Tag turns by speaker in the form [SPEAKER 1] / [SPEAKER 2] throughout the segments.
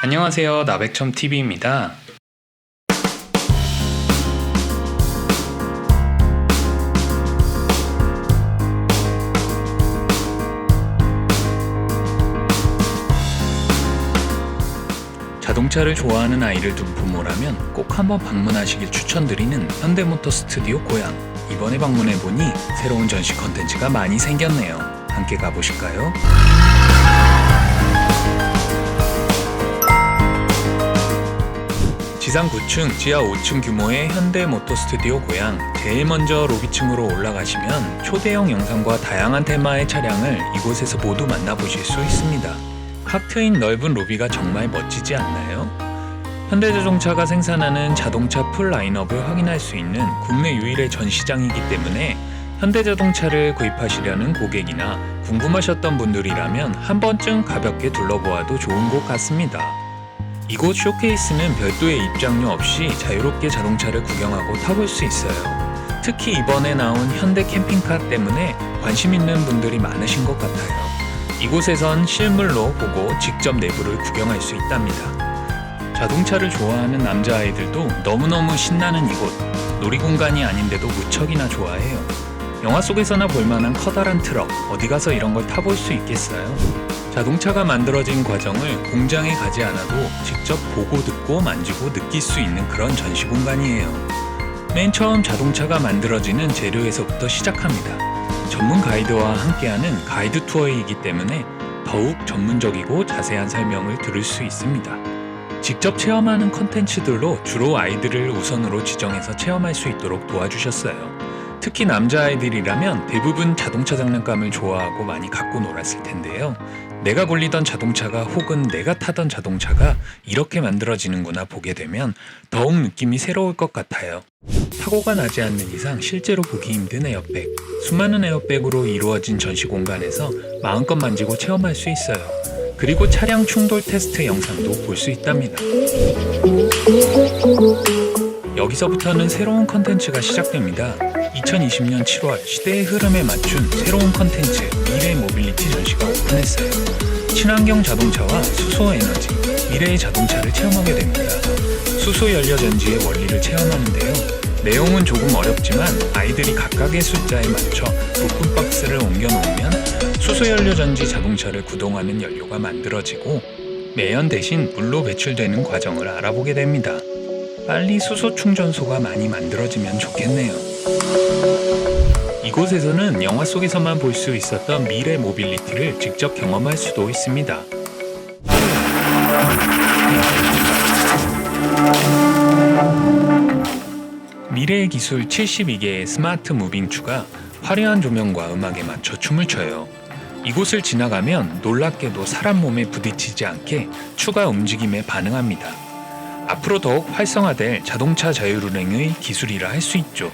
[SPEAKER 1] 안녕하세요. 나백첨 TV입니다. 자동차를 좋아하는 아이를 둔 부모라면 꼭 한번 방문하시길 추천드리는 현대모터 스튜디오 고향. 이번에 방문해 보니 새로운 전시 컨텐츠가 많이 생겼네요. 함께 가보실까요? 지상 9층, 지하 5층 규모의 현대 모터 스튜디오 고향. 제일 먼저 로비층으로 올라가시면 초대형 영상과 다양한 테마의 차량을 이곳에서 모두 만나보실 수 있습니다. 확 트인 넓은 로비가 정말 멋지지 않나요? 현대자동차가 생산하는 자동차 풀 라인업을 확인할 수 있는 국내 유일의 전시장이기 때문에 현대자동차를 구입하시려는 고객이나 궁금하셨던 분들이라면 한 번쯤 가볍게 둘러보아도 좋은 곳 같습니다. 이곳 쇼케이스는 별도의 입장료 없이 자유롭게 자동차를 구경하고 타볼 수 있어요. 특히 이번에 나온 현대 캠핑카 때문에 관심 있는 분들이 많으신 것 같아요. 이곳에선 실물로 보고 직접 내부를 구경할 수 있답니다. 자동차를 좋아하는 남자아이들도 너무너무 신나는 이곳. 놀이공간이 아닌데도 무척이나 좋아해요. 영화 속에서나 볼만한 커다란 트럭, 어디 가서 이런 걸 타볼 수 있겠어요? 자동차가 만들어진 과정을 공장에 가지 않아도 직접 보고 듣고 만지고 느낄 수 있는 그런 전시 공간이에요. 맨 처음 자동차가 만들어지는 재료에서부터 시작합니다. 전문 가이드와 함께하는 가이드 투어이기 때문에 더욱 전문적이고 자세한 설명을 들을 수 있습니다. 직접 체험하는 컨텐츠들로 주로 아이들을 우선으로 지정해서 체험할 수 있도록 도와주셨어요. 특히 남자아이들이라면 대부분 자동차 장난감을 좋아하고 많이 갖고 놀았을 텐데요. 내가 굴리던 자동차가 혹은 내가 타던 자동차가 이렇게 만들어지는구나 보게 되면 더욱 느낌이 새로울 것 같아요. 사고가 나지 않는 이상 실제로 보기 힘든 에어백. 수많은 에어백으로 이루어진 전시 공간에서 마음껏 만지고 체험할 수 있어요. 그리고 차량 충돌 테스트 영상도 볼 수 있답니다. 여기서부터는 새로운 컨텐츠가 시작됩니다. 2020년 7월 시대의 흐름에 맞춘 새로운 컨텐츠 미래 모빌리티 전시가 오픈했어요. 친환경 자동차와 수소 에너지, 미래의 자동차를 체험하게 됩니다. 수소 연료 전지의 원리를 체험하는데요. 내용은 조금 어렵지만 아이들이 각각의 숫자에 맞춰 부품 박스를 옮겨 놓으면 수소 연료 전지 자동차를 구동하는 연료가 만들어지고 매연 대신 물로 배출되는 과정을 알아보게 됩니다. 빨리 수소 충전소가 많이 만들어지면 좋겠네요. 이곳에서는 영화 속에서만 볼 수 있었던 미래 모빌리티를 직접 경험할 수도 있습니다. 미래의 기술 72개의 스마트 무빙추가 화려한 조명과 음악에 맞춰 춤을 춰요. 이곳을 지나가면 놀랍게도 사람 몸에 부딪히지 않게 추가 움직임에 반응합니다. 앞으로 더욱 활성화될 자동차 자율운행의 기술이라 할 수 있죠.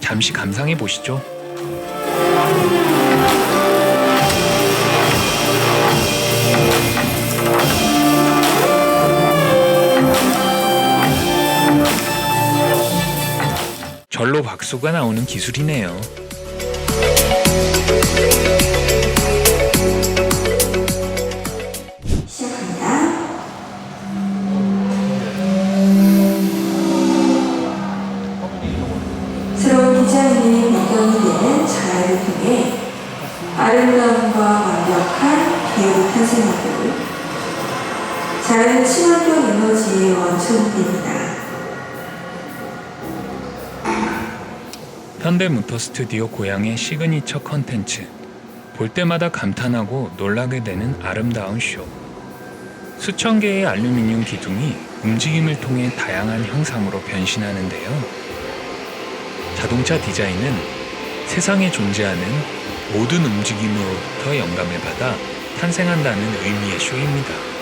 [SPEAKER 1] 잠시 감상해 보시죠. 절로 박수가 나오는 기술이네요. 현대모터 스튜디오 고향의 시그니처 컨텐츠. 볼 때마다 감탄하고 놀라게 되는 아름다운 쇼. 수천 개의 알루미늄 기둥이 움직임을 통해 다양한 형상으로 변신하는데요. 자동차 디자인은 세상에 존재하는 모든 움직임으로부터 영감을 받아 탄생한다는 의미의 쇼입니다.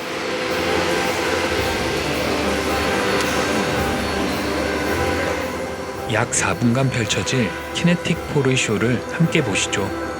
[SPEAKER 1] 약 4분간 펼쳐질 키네틱 포르 쇼를 함께 보시죠.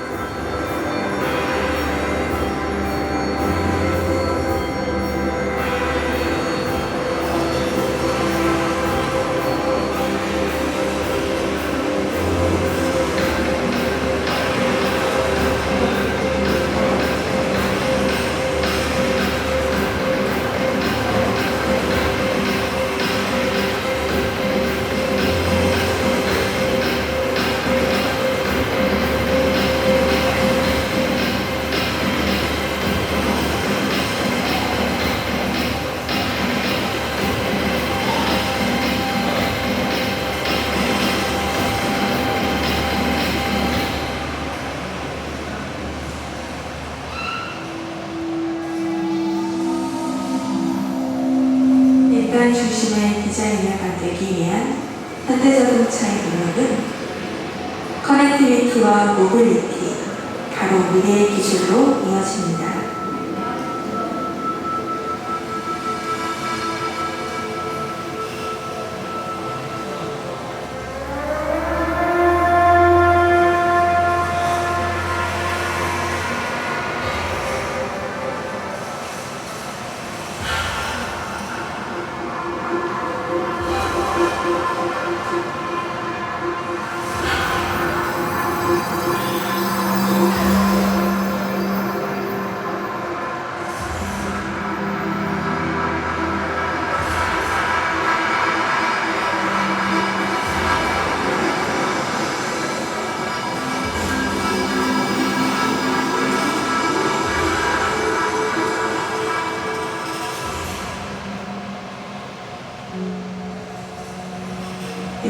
[SPEAKER 2] 중심의 디자인을 만들기 위한 현대자동차의 노력은 커넥티비티와 모빌리티, 바로 미래의 기술로 이어집니다.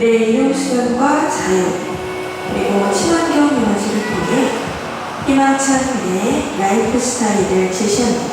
[SPEAKER 2] 미래의 이용 수단과 자유, 그리고 친환경 에너지를 통해 희망찬 미래의 라이프 스타일을 제시합니다.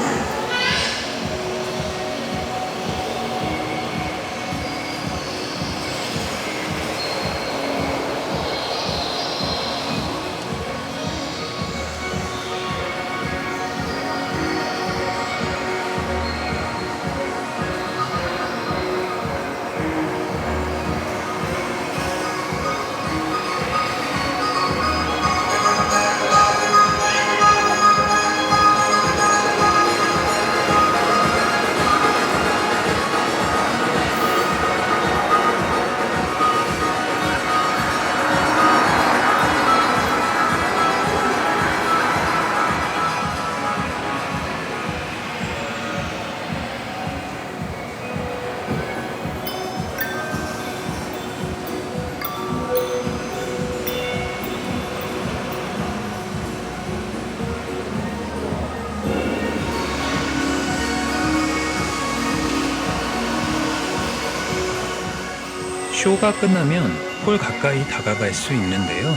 [SPEAKER 1] 쇼가 끝나면 홀 가까이 다가갈 수 있는데요.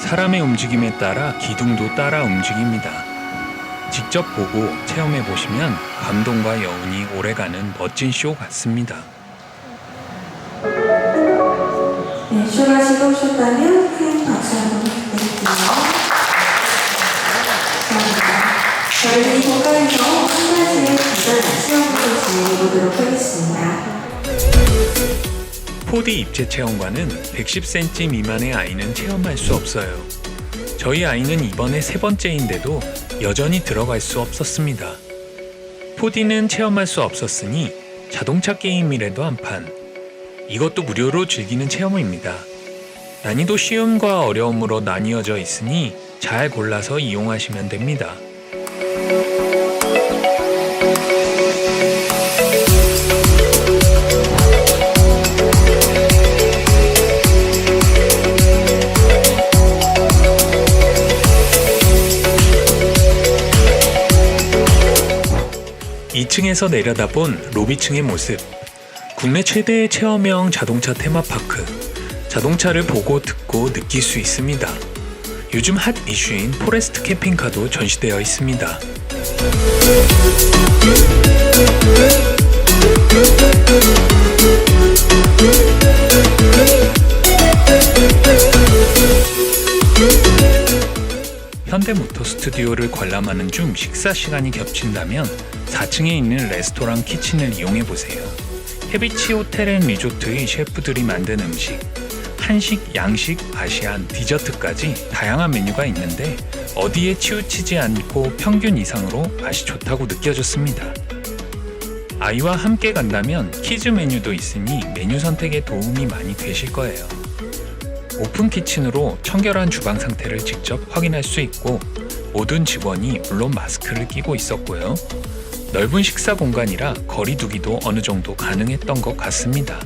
[SPEAKER 1] 사람의 움직임에 따라 기둥도 따라 움직입니다. 직접 보고 체험해 보시면 감동과 여운이 오래가는 멋진 쇼 같습니다.
[SPEAKER 2] 네, 쇼가 즐거우셨다면 큰 박수 한번 부탁드릴게요. 저희는 공간에서 한 가지의 간단한 시험부터 진행해 보도록 하겠습니다.
[SPEAKER 1] 4D 입체 체험관은 110cm 미만의 아이는 체험할 수 없어요. 저희 아이는 이번에 세 번째인데도 여전히 들어갈 수 없었습니다. 4D는 체험할 수 없었으니 자동차 게임이라도 한 판. 이것도 무료로 즐기는 체험입니다. 난이도 쉬움과 어려움으로 나뉘어져 있으니 잘 골라서 이용하시면 됩니다. 이층에서 내려다본 로비층의 모습. 국내 최대의 체험형 자동차 테마파크. 자동차를 보고 듣고 느낄 수 있습니다. 요즘 핫 이슈인 포레스트 캠핑카도 전시되어 있습니다. 현대모터 스튜디오를 관람하는 중 식사 시간이 겹친다면 4층에 있는 레스토랑 키친을 이용해 보세요. 헤비치 호텔 앤 리조트의 셰프들이 만든 음식, 한식, 양식, 아시안, 디저트까지 다양한 메뉴가 있는데 어디에 치우치지 않고 평균 이상으로 맛이 좋다고 느껴졌습니다. 아이와 함께 간다면 키즈 메뉴도 있으니 메뉴 선택에 도움이 많이 되실 거예요. 오픈 키친으로 청결한 주방 상태를 직접 확인할 수 있고 모든 직원이 물론 마스크를 끼고 있었고요. 넓은 식사 공간이라 거리두기도 어느 정도 가능했던 것 같습니다.